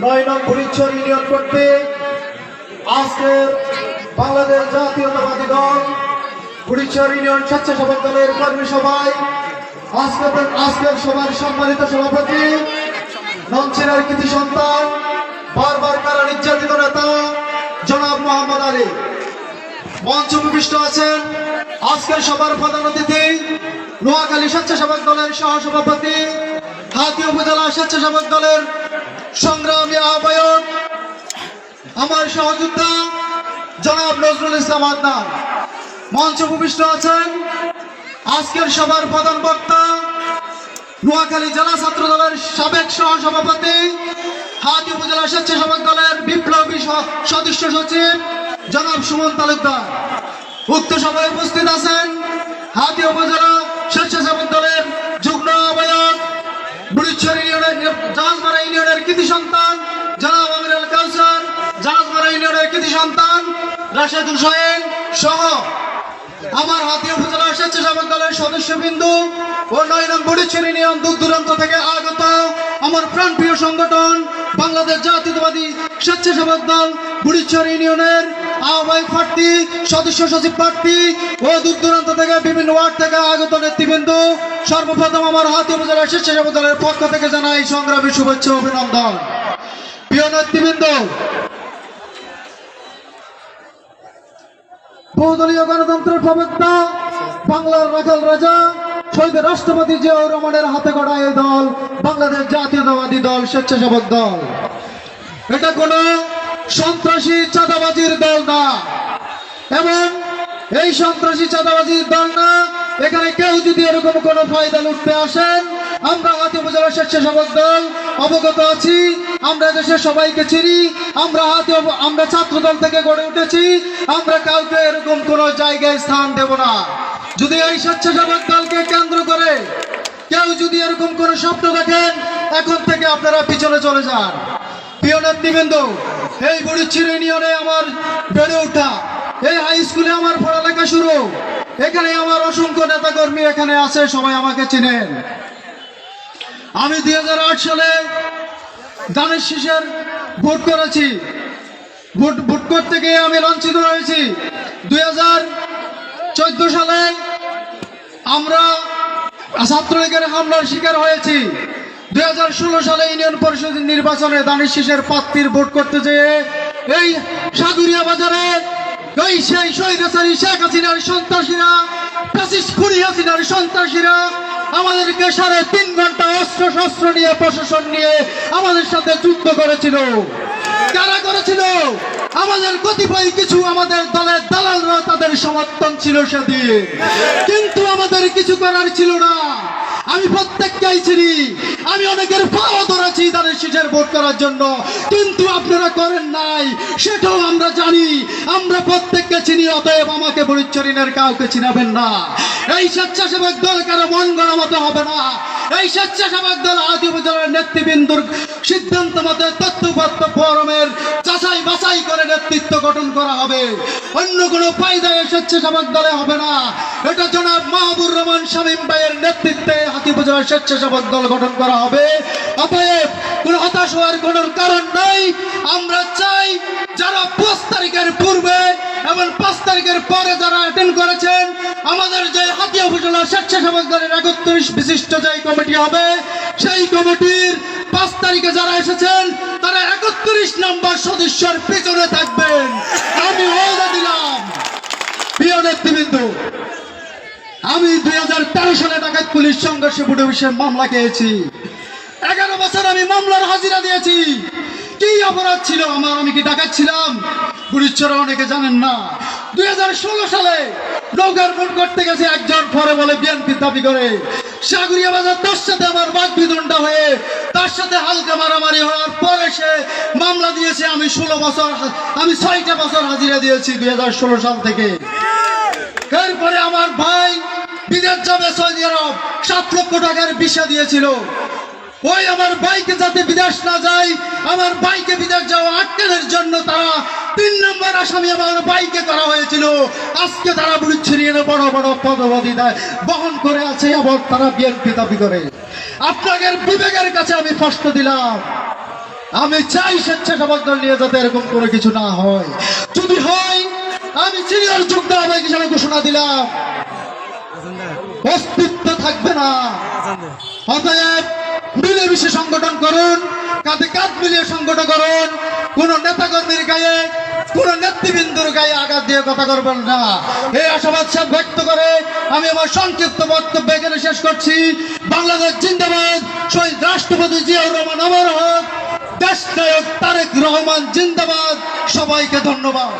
নয় নং পরিচ্ছর ইউনিয়ন করতে আজকের বাংলাদেশ জাতীয়তাবাদী দল পরিচ্ছর ইউনিয়ন স্বেচ্ছাসেবক দলের কর্মী সভায় আজকের আজকের সভার সম্মানিত সভাপতি নঞ্চেনার কৃতি সন্তান, বারবার কারা নির্যাতিত নেতা, জনাব মোহাম্মদ আলী। মঞ্চ উপবিষ্ট আছেন আজকের সভার প্রধান অতিথি, নোয়াখালী স্বেচ্ছাসেবক দলের সহসভাপতি, হাতি উপজেলা স্বেচ্ছাসেবক দলের সংগ্রামী আমার সহযোদ্ধা জনাব নজরুল ইসলাম আদনান। মঞ্চ উপবিষ্ট আছেন আজকের সভার প্রধান বক্তা নোয়াখালী জেলা ছাত্র দলের সাবেক সহসভাপতি, হাতি উপজেলা স্বেচ্ছাসেবক দলের বিপ্লবী সদস্য সচিব জনাব সুমন তালুকদার। উক্ত সভায় উপস্থিত আছেন হাতি উপজেলা স্বেচ্ছাসেবক দলের যুগ্ম আহ্বায়ক বুড়িশ্বর ইউনিয়নের জাহাজমারা ইউনিয়নের কৃতি সন্তান জনাব আমির আল কাউসার জাহাজমারা ইউনিয়নের কৃতি সন্তান, রাশেদুল সোহেল সহ আমার হাতি উপজেলা স্বেচ্ছাসেবক দলের সদস্যবিন্দু ও নয় নং বুড়িশ্বর ইউনিয়ন দূর দূরান্ত থেকে আগত আমার প্রাণপ্রিয় সংগঠন, বাংলাদেশ জাতীয়তাবাদী স্বেচ্ছাসেবক দল বুড়িশ্বর ইউনিয়নের আহ্বায়ক প্রার্থী, সদস্য সচিব প্রার্থী ও দূর দূরান্ত থেকে বিভিন্ন ওয়ার্ড থেকে আগত নেতৃবৃন্দ, সর্বপ্রথম আমার হাতি উপজেলা স্বেচ্ছাসেবক দলের পক্ষ থেকে জানাই সংগ্রামী শুভেচ্ছা অভিনন্দন। প্রিয় নেতৃবৃন্দ বহুদলীয় গণতন্ত্রের প্রবক্তা, বাংলার রাখাল রাজা, শহীদ রাষ্ট্রপতি জিয়াউর রহমানের হাতে গড়া এই দল, বাংলাদেশ জাতীয়তাবাদী দল, স্বেচ্ছাসেবক দল। এটা কোনো সন্ত্রাসী চাঁদাবাজির দল না। এবং এই সন্ত্রাসী চাঁদাবাজির দল না, এখানে কেউ যদি এরকম কোনো ফায়দা লুটতে আসেন, আমরা হাতি উপজেলা স্বেচ্ছাসেবক দল অবগত আছি, আমরা দেশের সবাইকে চিনি, আমরা হাতি আমরা ছাত্র দল থেকে গড়ে উঠেছি, আমরা কাউকে এরকম কোনো জায়গায় স্থান দেব না। যদি এই স্বেচ্ছাসেবক দলকে কেন্দ্র করে কেউ যদি এরকম কোনো স্বপ্ন দেখেন, এখন থেকে আপনারা পিছনে চলে যান। প্রিয় নেতৃবৃন্দ, এই বুড়িচ্ছির ইউনিয়নে আমার বেড়ে ওঠা, এই হাই স্কুলে আমার পড়ালেখা শুরু। এখানে আমার অসংখ্য নেতাকর্মী এখানে আছে, সবাই আমাকে চিনেন। আমি দুই হাজার আট সালে দানের শীষের ভোট করেছি। ভোট ভোট করতে গিয়ে আমি লাঞ্ছিত হয়েছি। দুই সালে আমরা ছাত্রলীগের হামলার শিকার হয়েছি। দু হাজার ষোলো সালে ইউনিয়ন পরিষদ নির্বাচনে দানিশ শীষের প্রার্থীর ভোট করতে যেয়ে এই সাগুরিয়া বাজারে এই সেই শহীদাচারী শেখ হাসিনার সন্ত্রাসীরা প্যাসিস হাসিনার সন্ত্রাসীরা আমাদেরকে সাড়ে তিন ঘণ্টা অস্ত্র শস্ত্র নিয়ে, প্রশাসন নিয়ে আমাদের সাথে যুদ্ধ করেছিল। কারা করেছিল? আমাদের কতিপয় কিছু আমাদের দলের দালালরা তাদের সমর্থন ছিল সেদিন। কিন্তু আমাদের কিছু করার ছিল না। আমি প্রত্যেককেই চিনি। আমি অনেকের পাও ধরেছি তাদের শীষের ভোট করার জন্য, কিন্তু আপনারা করেন নাই, সেটাও আমরা জানি। আমরা প্রত্যেককে চিনি, অতএব আমাকে পরিচরিনের কাউকে চিনাবেন না। এই স্বেচ্ছাসেবক দল কারও মন গড়া মতো হবে না। এই স্বেচ্ছাসেবক দল আদি উপজেলার নেতৃবৃন্দুর সিদ্ধান্ত মতে তথ্যপত্র ফোরামের যাচাই বাছাই করে নেতৃত্ব গঠন করা হবে। অন্য কোনো পায়দায় স্বেচ্ছাসেবক দলে হবে না। এটা জনাব মাহবুর রহমান শামীম ভাইয়ের নেতৃত্বে উপজেলার স্বেচ্ছাসেবক দল গঠন করা হবে। অতএব কোনো হতাশ হওয়ার কোনো কারণ নাই। আমরা চাই যারা পাঁচ তারিখের পূর্বে এবং পাঁচ তারিখের পরে যারা অ্যাটেন্ড করেছেন, আমাদের যে হাতিয়া উপজেলা স্বেচ্ছাসেবক দলের একত্রিশ বিশিষ্ট যে কমিটি হবে, সেই কমিটির পাঁচ তারিখে যারা এসেছেন, তারা একত্রিশ নম্বর সদস্যের পেছনে থাকবেন। আমি ওয়াদা দিলাম প্রিয় নেতৃবৃন্দ আমি দুই হাজার তেরো সালে ডাকাত পুলিশ সংঘর্ষে বুড়ো বিষয়ে মামলা খেয়েছি। এগারো বছর আমি মামলার হাজিরা দিয়েছি। কি অপরাধ ছিল আমার? আমি কি ডাকাত ছিলাম? পুলিশরা অনেকে জানেন না। দুই হাজার ষোলো সালে নৌকার ফোন করতে গেছে একজন, পরে বলে বিএনপি দাবি করে। সাগরিয়া বাজার, তার সাথে আমার বাঘ বিদণ্ডা হয়ে, তার সাথে হালকা মারামারি হওয়ার পরে সে মামলা দিয়েছে। আমি ষোলো বছর, আমি ছয়টা বছর হাজিরা দিয়েছি দুই হাজার ষোলো সাল থেকে। এরপরে আমার ভাই বিদেশ যাবে সৌদি আরব। সাত লক্ষ টাকার ভিসা দিয়েছিল। ওই আমার বাইকে যাতে বিদেশ না যায়, আমার বাইকে বিদেশ যাওয়া আটকানোর জন্য তারা তিন নম্বর আসামি আমার বাইকে করা হয়েছিল। আজকে তারা বুড়ি ছিড়িয়ে বড় বড় পদবধি দেয়, বহন করে আছে আবার তারা বিএনপি দাবি করে। আপনাদের বিবেকের কাছে আমি প্রশ্ন দিলাম, আমি চাই স্বেচ্ছাসেবক দল নিয়ে যাতে এরকম কোনো কিছু না হয়। যদি হয়, আমি সিনিয়র যুক্ত আবেগ হিসাবে ঘোষণা দিলাম। অস্তিত্ব থাকবে না। অতএব মিলেমিশে সংগঠন করুন, কাঁধে কাঁধ মিলিয়ে সংগঠন করুন। কোন নেতাকর্মীর গায়ে, কোন নেতৃবৃন্দুর গায়ে আঘাত দিয়ে কথা করবেন না। এই আশাবাদ সব ব্যক্ত করে আমি আমার সংক্ষিপ্ত বক্তব্য এখানে শেষ করছি। বাংলাদেশ জিন্দাবাদ, শহীদ রাষ্ট্রপতি জিয়াউর রহমান আমার হক দেশ নায়ক তারেক রহমান জিন্দাবাদ। সবাইকে ধন্যবাদ।